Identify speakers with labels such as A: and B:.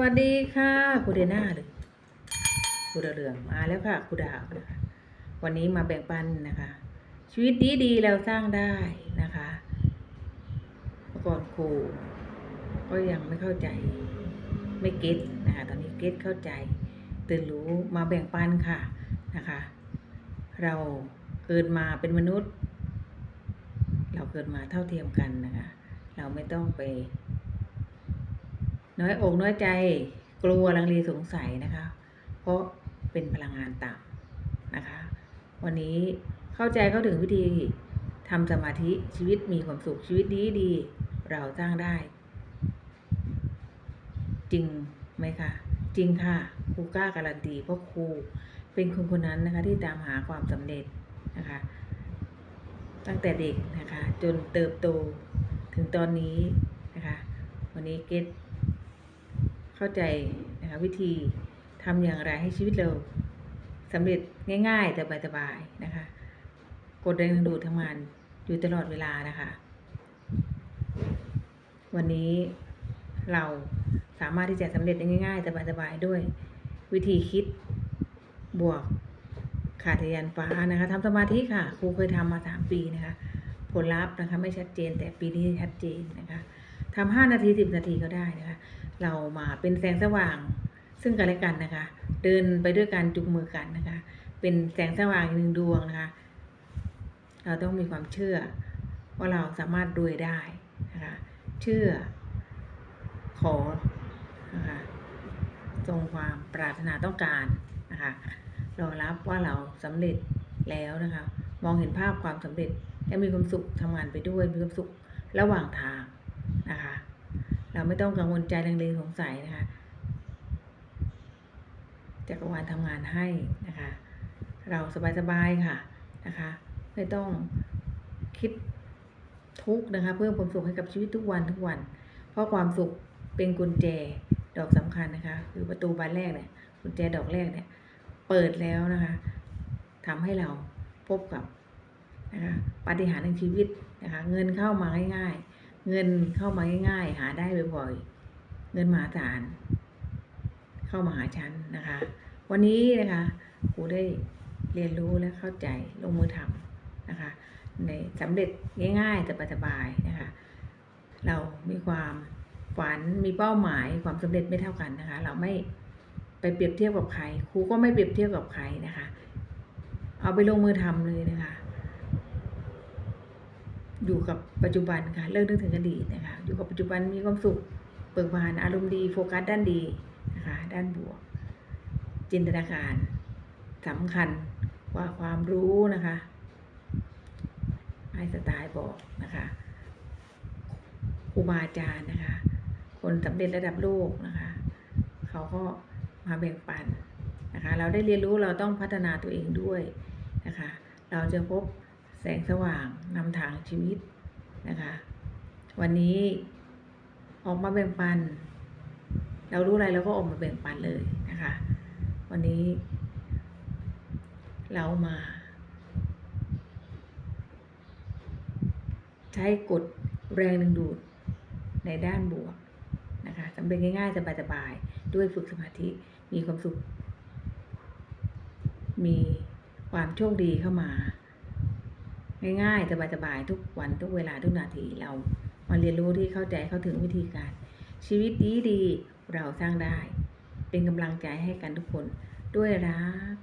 A: วัสดีค่ะคูเดน่าหรือคูดาเรืองมาแล้วค่ะคูดาวนะคะวันนี้มาแบ่งปันนะคะ ชีวิตดีดีๆเราสร้างได้นะคะเมื่อก่อนครูก็ยังไม่เข้าใจไม่เก็ตนะคะตอนนี้เก็ตเข้าใจตื่นรู้มาแบ่งปันค่ะนะคะ เราเกิดมาเป็นมนุษย์ เราเกิดมาเท่าเทียมกันนะคะ เราไม่ต้องไป น้อยอกน้อยใจกลัวลังเลสงสัยนะคะ เพราะเป็นพลังงานต่ำนะคะ วันนี้เข้าใจเข้าถึงวิธีทำสมาธิชีวิตมีความสุขชีวิตดีดีเราสร้างได้ จริงไหมคะจริงค่ะครูกล้าการันตีเพราะครูเป็นคนคนนั้นนะคะที่ตามหาความสำเร็จนะคะ ตั้งแต่เด็กนะคะ จนเติบโตถึงตอนนี้นะคะ วันนี้เกต เข้าใจนะคะวิธีทำอย่างไรให้ชีวิตเราสำเร็จง่าย ๆ แต่สบายๆนะคะ กดแรงดึงดูดทำงานอยู่ตลอดเวลานะคะ วันนี้เราสามารถที่จะสำเร็จได้ง่าย ๆ แต่สบายๆด้วยวิธีคิดบวกขาดยานฟ้านะคะทำสมาธิค่ะครูเคยทำมาสามปีนะคะ ผลลัพธ์นะคะไม่ชัดเจนแต่ปีนี้ชัดเจนนะคะทำห้านาทีสิบนาทีก็ได้นะคะ เรามาเป็นแสงสว่าง ซึ่งกันและกันนะคะ เดินไปด้วยการจุงมือกันนะคะ เป็นแสงสว่างหนึ่งดวงนะคะ เราต้องมีความเชื่อว่าเราสามารถรวยได้นะคะ เชื่อ ขอนะคะทรงความปรารถนาต้องการนะคะรอรับว่าเราสำเร็จแล้วนะคะ มองเห็นภาพความสำเร็จและมีความสุขทำงานไปด้วยมีความสุขระหว่างทาง เราไม่ต้องกังวลใจลังเลสงสัยนะคะจักรวาลทำงานให้นะคะ เราสบายๆค่ะนะคะ ไม่ต้องคิดทุกนะคะ เพิ่มความสุขให้กับชีวิตทุกวันทุกวัน เพราะความสุขเป็นกุญแจดอกสำคัญนะคะ คือประตูบานแรกเนี่ยกุญแจดอกแรกเนี่ย เปิดแล้วนะคะทำให้เราพบกับนะคะปาฏิหาริย์ในชีวิตนะคะ เงินเข้ามาง่ายๆ เงินเข้ามาง่ายๆ หาได้บ่อยๆ เงินมหาศาลเข้ามาหาฉันนะคะ วันนี้นะคะครูได้เรียนรู้และเข้าใจลงมือทำนะคะ ในสำเร็จง่ายๆแต่สบายๆนะคะ เรามีความฝันมีเป้าหมายความสำเร็จไม่เท่ากันนะคะ เราไม่ไปเปรียบเทียบกับใครครูก็ไม่เปรียบเทียบกับใครนะคะ เอาไปลงมือทำเลยนะคะ อยู่กับปัจจุบันค่ะเลิกนึกถึงอดีตนะคะอยู่กับปัจจุบันมีความสุขเบิกบานอารมณ์ดีโฟกัสด้านดีนะคะด้านบวก จินตนาการสำคัญกว่าความรู้นะคะไอสไตล์บอกนะคะครูบาอาจารย์นะคะ คนสำเร็จระดับโลกนะคะ เขาก็มาแบ่งปันนะคะ เราได้เรียนรู้เราต้องพัฒนาตัวเองด้วยนะคะ เราจะพบ แสงสว่างนำทางชีวิตนะคะ วันนี้ออกมาแบ่งปัน เรารู้อะไรเราก็ออกมาแบ่งปันเลยนะคะ วันนี้ เรามา ใช้กฎแรงดึงดูดในด้านบวกนะคะสำเร็จง่ายๆ สบายๆ ด้วยฝึกสมาธิมีความสุข มีความโชคดีเข้ามา ง่ายๆ สบายๆ ทุกวันทุกเวลาทุกนาทีเรามาเรียนรู้ที่เข้าใจเข้าถึงวิธีการ ชีวิตดีดีๆเราสร้างได้ เป็นกำลังใจให้กันทุกคนด้วยรัก